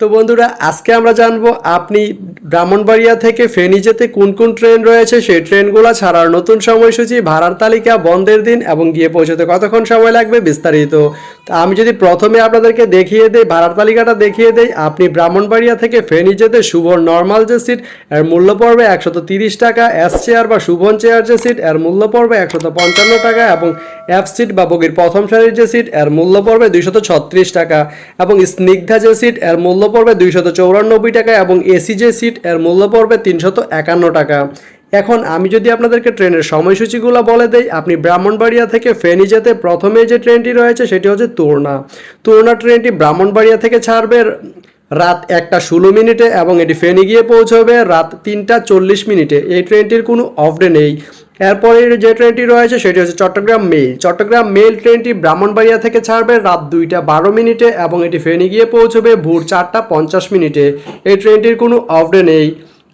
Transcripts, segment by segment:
তো বন্ধুরা, আজকে আমরা জানব আপনি ব্রাহ্মণবাড়িয়া থেকে ফেনী যেতে কোন কোন ট্রেন রয়েছে? সেই ট্রেনগুলো ছাড়ার নতুন সময়সূচি ভাড়ার তালিকা, বন্ধের দিন এবং গিয়ে পৌঁছতে কতক্ষণ সময় লাগবে বিস্তারিত। তো আমি যদি প্রথমে আপনাদেরকে দেখিয়ে দেই, ভাড়ার তালিকাটা দেখিয়ে দেই, আপনি ব্রাহ্মণবাড়িয়া থেকে ফেনী যেতে শুভর নর্মাল যে সিট, এর মূল্য পড়বে একশত টাকা, এস চেয়ার বা শুভন চেয়ার যে সিট, এর মূল্য পড়বে একশত পঞ্চান্ন টাকা এবং এফ সিট বা বগির প্রথম সারির যে সিট, এর মূল্য পড়বে দুইশত টাকা এবং স্নিগ্ধা যে সিট, এর মূল্য পড়বে দুইশত চৌরানব্বই টাকা এবং এসি যে সিট এর মূল্য পড়বে তিনশত একান্ন টাকা। এখন আমি যদি আপনাদেরকে ট্রেনের সময়সূচিগুলো বলে দেই, আপনি ব্রাহ্মণবাড়িয়া থেকে ফেনি যেতে প্রথমে যে ট্রেনটি রয়েছে সেটি হচ্ছে তুরনা। তুরনা ট্রেনটি ব্রাহ্মণবাড়িয়া থেকে ছাড়বে রাত একটা ষোলো মিনিটে এবং এটি ফেনী গিয়ে পৌঁছবে রাত তিনটা চল্লিশ মিনিটে। এই ট্রেনটির কোনো অফ ডে নেই। এরপরে যে ট্রেনটি রয়েছে, সেটি হচ্ছে চট্টগ্রাম মেল চট্টগ্রাম মেল ট্রেনটি ব্রাহ্মণবাড়িয়া থেকে ছাড়বে রাত দুইটা বারো মিনিটে এবং এটি ফেনী গিয়ে পৌঁছবে ভোর চারটা পঞ্চাশ মিনিটে। এই ট্রেনটির কোনো অফ ডে নেই।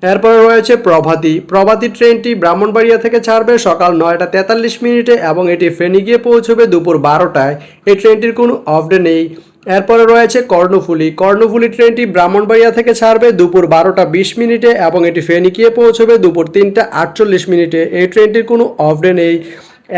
এরপরে রয়েছে প্রভাতী। প্রভাতী ট্রেনটি ব্রাহ্মণবাড়িয়া থেকে ছাড়বে সকাল নয়টা তেতাল্লিশ মিনিটে এবং এটি ফেনী গিয়ে পৌঁছবে দুপুর বারোটায়। এই ট্রেনটির কোনো অফ ডে নেই। এরপরে রয়েছে কর্ণফুলি। কর্ণফুলি ট্রেনটি ব্রাহ্মণবাড়িয়া থেকে ছাড়বে দুপুর বারোটা বিশ মিনিটে এবং এটি ফেনী গিয়ে পৌঁছবে দুপুর তিনটা আটচল্লিশ মিনিটে। এই ট্রেনটির কোনো অফ ডে নেই।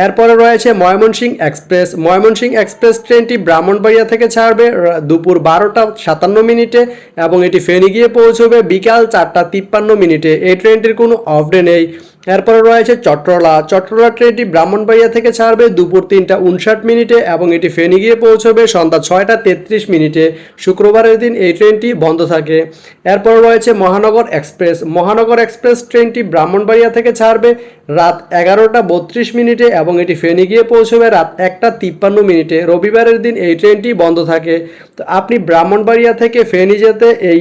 এরপরে রয়েছে ময়মনসিং এক্সপ্রেস। ময়মনসিং এক্সপ্রেস ট্রেনটি ব্রাহ্মণবাড়িয়া থেকে ছাড়বে দুপুর বারোটা সাতান্ন মিনিটে এবং এটি ফেনী গিয়ে পৌঁছবে বিকাল চারটা তিপ্পান্ন মিনিটে। এই ট্রেনটির কোনো অফ ডে নেই। এরপরে রয়েছে চট্টলা চট্টলা ট্রেনটি ব্রাহ্মণবাড়িয়া থেকে ছাড়বে দুপুর তিনটা উনষাট মিনিটে এবং এটি ফেনী গিয়ে পৌঁছবে সন্ধ্যা ছয়টা তেত্রিশ মিনিটে। শুক্রবারের দিন এই ট্রেনটি বন্ধ থাকে। এরপর রয়েছে মহানগর এক্সপ্রেস। মহানগর এক্সপ্রেস ট্রেনটি ব্রাহ্মণবাড়িয়া থেকে ছাড়বে রাত এগারোটা বত্রিশ মিনিটে এবং এটি ফেনী গিয়ে পৌঁছবে রাত একটা তিপ্পান্ন মিনিটে। রবিবারের দিন এই ট্রেনটি বন্ধ থাকে। তো আপনি ব্রাহ্মণবাড়িয়া থেকে ফেনী যেতে এই